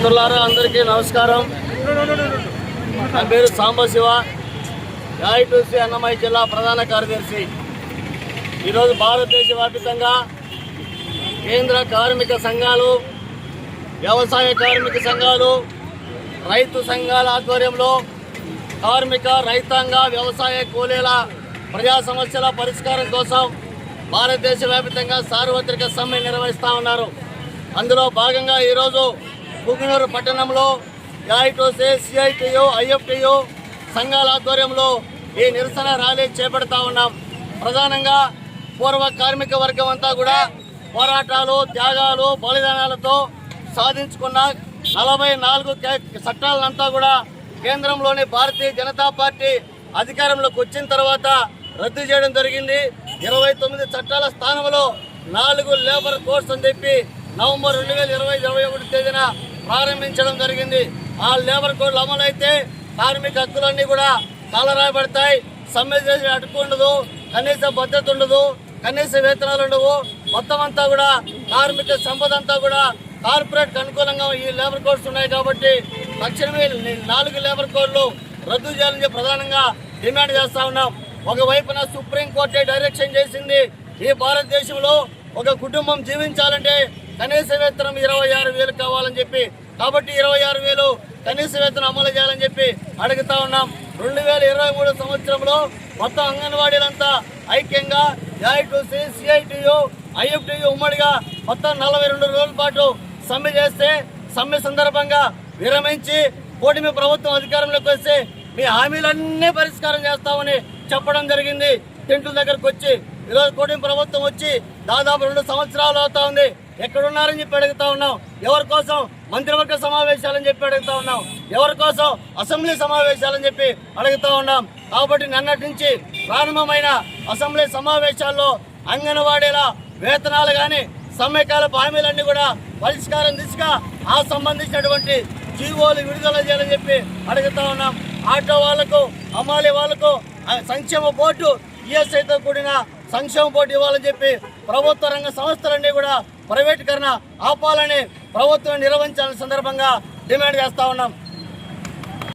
మిత్రులారా అందరికీ నమస్కారం. నా పేరు సాంబశివ యాయిటూసి అన్నమయ్య జిల్లా ప్రధాన కార్యదర్శి. ఈరోజు భారతదేశ వ్యాప్తంగా కేంద్ర కార్మిక సంఘాలు వ్యవసాయ కార్మిక సంఘాలు రైతు సంఘాల ఆధ్వర్యంలో కార్మిక రైతాంగ వ్యవసాయ కూలీల ప్రజా సమస్యల పరిష్కారం కోసం భారతదేశ వ్యాప్తంగా సార్వత్రిక సమ్మె నిర్వహిస్తూ ఉన్నారు. అందులో భాగంగా ఈరోజు పుంగనూరు పట్టణంలో యాయిటోసే సిఐటియు ఐఎఫ్టియు సంఘాల ఆధ్వర్యంలో ఈ నిరసన ర్యాలీ చేపడతా ఉన్నాం. ప్రధానంగా పూర్వ కార్మిక వర్గం అంతా కూడా పోరాటాలు త్యాగాలు బలిదానాలతో సాధించుకున్న నలభై నాలుగు చట్టాలంతా కూడా కేంద్రంలోని భారతీయ జనతా పార్టీ అధికారంలోకి వచ్చిన తర్వాత రద్దు చేయడం జరిగింది. ఇరవై తొమ్మిది చట్టాల స్థానంలో నాలుగు లేబర్ కోడ్స్ అని చెప్పి నవంబర్ రెండు వేల ఇరవై ఇరవై ఒకటి తేదీన ప్రారంభించడం జరిగింది. ఆ లేబర్ కోడ్లు అమలైతే కార్మిక హక్కులన్నీ కూడా కాలరాయబడతాయి. సమ్మె చేసి ఉండదు కనీస భద్రత ఉండదు కనీస వేతనాలు ఉండవు. మొత్తం అంతా కూడా కార్మిక సంపద అంతా కూడా కార్పొరేట్ అనుకూలంగా ఈ లేబర్ కోడ్స్ ఉన్నాయి కాబట్టి తక్షణమే నాలుగు లేబర్ కోడ్లు రద్దు చేయాలని ప్రధానంగా డిమాండ్ చేస్తా ఉన్నాం. ఒకవైపున సుప్రీంకోర్టే డైరెక్షన్ చేసింది ఈ భారతదేశంలో ఒక కుటుంబం జీవించాలంటే కనీస వేతనం ఇరవై ఆరు వేలు కావాలని చెప్పి కాబట్టి ఇరవై ఆరు వేలు కనీస వేతనం అమలు చేయాలని చెప్పి అడుగుతా ఉన్నాం. రెండు వేల ఇరవై మూడు సంవత్సరంలో మొత్తం అంగన్వాడీలంతా ఐక్యంగా ఏఐటీసీ సిఐటియు ఐఎఫ్టియు ఉమ్మడిగా మొత్తం నలభై రెండు రోజుల పాటు సమ్మె చేస్తే సమ్మె సందర్భంగా విరమించి కూటమి ప్రభుత్వం అధికారంలోకి వస్తే మీ హామీలన్నీ పరిష్కారం చేస్తామని చెప్పడం జరిగింది. టెంటుల దగ్గరకు వచ్చి ఈరోజు కూటమి ప్రభుత్వం వచ్చి దాదాపు రెండు సంవత్సరాలు అవుతా ఉంది. ఎక్కడున్నారని చెప్పి అడుగుతా ఉన్నాం. ఎవరి కోసం? మంత్రివర్గ సమావేశాలని చెప్పి అడుగుతా ఉన్నాం. ఎవరి కోసం? అసెంబ్లీ సమావేశాలని చెప్పి అడుగుతా ఉన్నాం. కాబట్టి నిన్నటి నుంచి ప్రారంభమైన అసెంబ్లీ సమావేశాల్లో అంగన్వాడీల వేతనాలు కానీ సమ్మెకాల హామీలన్నీ కూడా పరిష్కారం దిశగా ఆ సంబంధించినటువంటి జీవోలు విడుదల చేయాలని చెప్పి అడుగుతా ఉన్నాం. ఆటో వాళ్ళకు అమ్మాలి వాళ్ళకు సంక్షేమ బోర్డు ఈఎస్ఐతో కూడిన సంక్షేమ బోర్డు ఇవ్వాలని చెప్పి ప్రభుత్వ రంగ సంస్థలన్నీ కూడా ప్రైవేటీకరణ ఆపాలని ప్రభుత్వం నిర్వహించాలని సందర్భంగా డిమాండ్ చేస్తా ఉన్నాం.